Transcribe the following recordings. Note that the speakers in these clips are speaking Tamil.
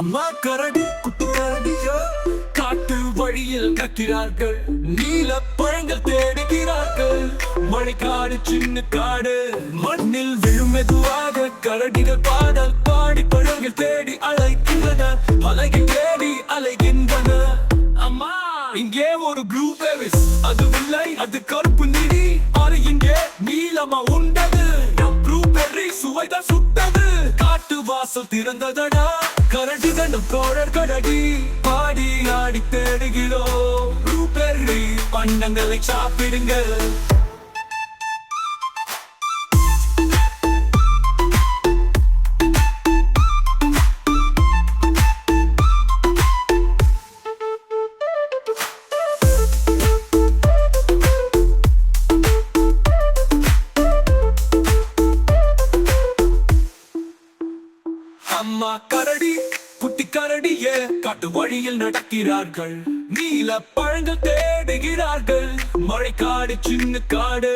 அம்மா கரடி குட்டி கரடியோ காட்டு வழியில் கத்திரார்கள் நீல பழங்கள் தேடுகிறார்கள். மழைக்காடு சின்ன காடு மண்ணில் விழும் மெதுவாக கரடிகள் பாடல் பாடி பழங்கள் தேடி அழைக்கின்றன அலைகள் தேடி அலைகின்றன. அம்மா இங்கே ஒரு ப்ளூ பேவிஸ் அது இல்லை அது கருப்பு நிதி. அது இங்கே நீலமா உண்டது. ப்ளூபெர்ரி சுவைதான் சுட்டது. காட்டு வாசல் திறந்ததடா. கரடிகளும் தோழர் கடடி பாடி ஆடி தேடுகிறோம். ப்ளூபெர்ரி பண்டங்களை சாப்பிடுங்கள். அம்மா கரடி குட்டி கரடிய காட்டு வழியில் நடக்கிறார்கள். நீல பழங்கள் தேடுகிறார்கள். மழை காடு சின்ன காடு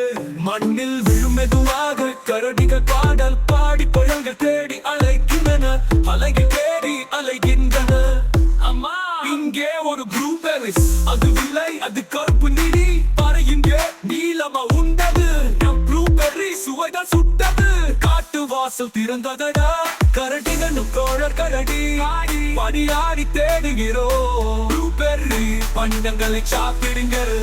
மண்ணில் விழும் மெதுவாக கரடிகள் பாடல் பாடி பழங்கள் தேடி அலைக்கின்றன அலைகள் தேடி அலைகின்றன. அம்மா இங்கே ஒரு ப்ளூபெரிஸ் அது விலை அது கருப்பு நிதி பாரு இங்கே நீலமா உண்டது. நம் ப்ளூபெர்ரி சுவைதான் சுட்டது. காட்டு வாசல் திறந்ததடா. கரடிகளும் தோழர் கரடி. படி ஆடி தேடுகிறோம். ப்ளூபெர்ரி பண்டங்களை சாப்பிடுங்கள்.